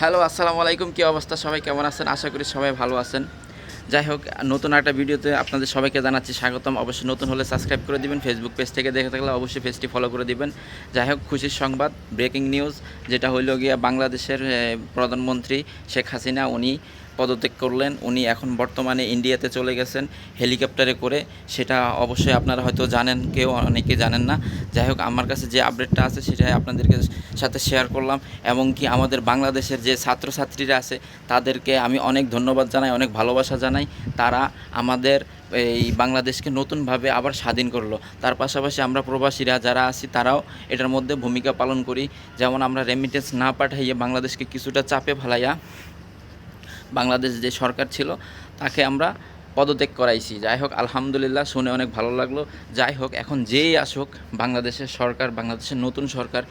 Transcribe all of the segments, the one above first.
Hello, আসসালামু আলাইকুম। কী অবস্থা? সবাই কেমন আছেন? আশা করি সবাই ভালো আছেন। যাই হোক, নতুন একটা ভিডিওতে আপনাদের সবাইকে জানাচ্ছি স্বাগতম। অবশ্যই নতুন হলে সাবস্ক্রাইব করে দিবেন। ফেসবুক পেজ থেকে দেখে থাকলে অবশ্যই পেজটি ফলো করে দিবেন। যাই হোক, খুশির সংবাদ ব্রেকিং নিউজ যেটা হইল গিয়া বাংলাদেশের প্রধানমন্ত্রী শেখ হাসিনা, উনি পদত্যাগ করলেন। উনি এখন বর্তমানে ইন্ডিয়াতে চলে গেছেন হেলিকপ্টারে করে। সেটা অবশ্যই আপনারা হয়তো জানেন, কেউ অনেকে জানেন না। যাই হোক, আমার কাছে যে আপডেটটা আছে সেটাই আপনাদেরকে সাথে শেয়ার করলাম। এবং কি আমাদের বাংলাদেশের যে ছাত্রছাত্রীরা আছে, তাদেরকে আমি অনেক ধন্যবাদ জানাই, অনেক ভালোবাসা জানাই। তারা আমাদের এই বাংলাদেশকে নতুনভাবে আবার স্বাধীন করল। তার পাশাপাশি আমরা প্রবাসীরা যারা আছি, তারাও এটার মধ্যে ভূমিকা পালন করি। যেমন আমরা রেমিটেন্স না পাঠাইয়ে বাংলাদেশকে কিছুটা চাপে ফেলাইয়া বাংলাদেশ যে সরকার ছিল, তাকে আমরা পদত্যাগ করাইছি। যাই হোক, আলহামদুলিল্লাহ শুনে অনেক ভালো লাগল। যাই হোক, এখন যেই আসুক, বাংলাদেশের সরকার, বাংলাদেশের নতুন সরকার,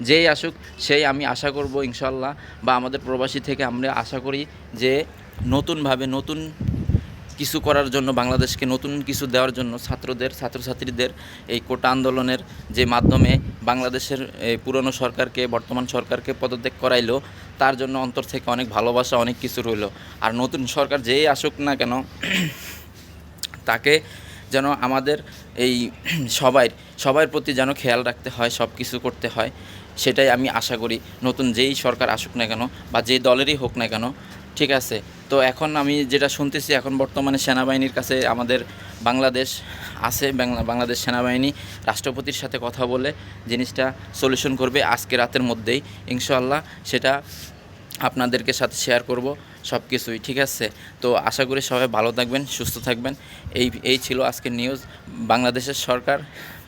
যেই আসুক, সেই আমি আশা করব ইনশাল্লাহ বা আমাদের প্রবাসী থেকে আমরা আশা করি যে নতুনভাবে নতুন কিছু করার জন্য, বাংলাদেশকে নতুন কিছু দেওয়ার জন্য ছাত্রদের, ছাত্রছাত্রীদের এই কোটা আন্দোলনের যে মাধ্যমে বাংলাদেশের পুরনো সরকারকে, বর্তমান সরকারকে পদত্যাগ করাইলো, তার জন্য অন্তর থেকে অনেক ভালোবাসা, অনেক কিছু রইল। আর নতুন সরকার যেই আসুক না কেন, তাকে যেন আমাদের এই সবাই সবার প্রতি যেন খেয়াল রাখতে হয় সব কিছু করতে হয়, সেটাই আমি আশা করি। নতুন যেই সরকার আসুক না কেন, বা যে দলেরই হোক না কেন ঠিক আছে। তো এখন আমি যেটা শুনতেছি, এখন বর্তমানে সেনাবাহিনীর কাছে আমাদের বাংলাদেশ আছে, বাংলা, বাংলাদেশ সেনাবাহিনী রাষ্ট্রপতির সাথে কথা বলে জিনিসটা সলিউশন করবে আজকে রাতের মধ্যেই। ইনশাআল্লাহ সেটা আপনাদেরকে সাথে শেয়ার করব সব কিছুই ঠিক আছে? তো আশা করি সবাই ভালো থাকবেন, সুস্থ থাকবেন। এই এই ছিল আজকের নিউজ বাংলাদেশের সরকার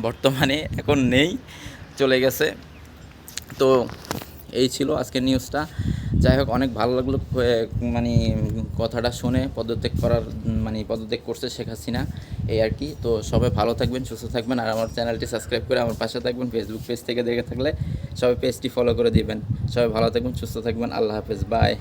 বর্তমানে এখন নেই, চলে গেছে। তো এই ছিল আজকের নিউজটা যাই হোক, অনেক ভালো লাগল মানে কথাটা শুনে পদত্যাগ করার মানে পদত্যাগ করছে শেখ হাসিনা, এই আর কি। তো সবাই ভালো থাকবেন, সুস্থ থাকবেন, আর আমার চ্যানেলটি সাবস্ক্রাইব করে আমার পাশে থাকবেন ফেসবুক পেজ থেকে দেখে থাকলে সবাই পেজটি ফলো করে দিবেন। সবাই ভালো থাকবেন, সুস্থ থাকবেন, আল্লাহ হাফেজ বাই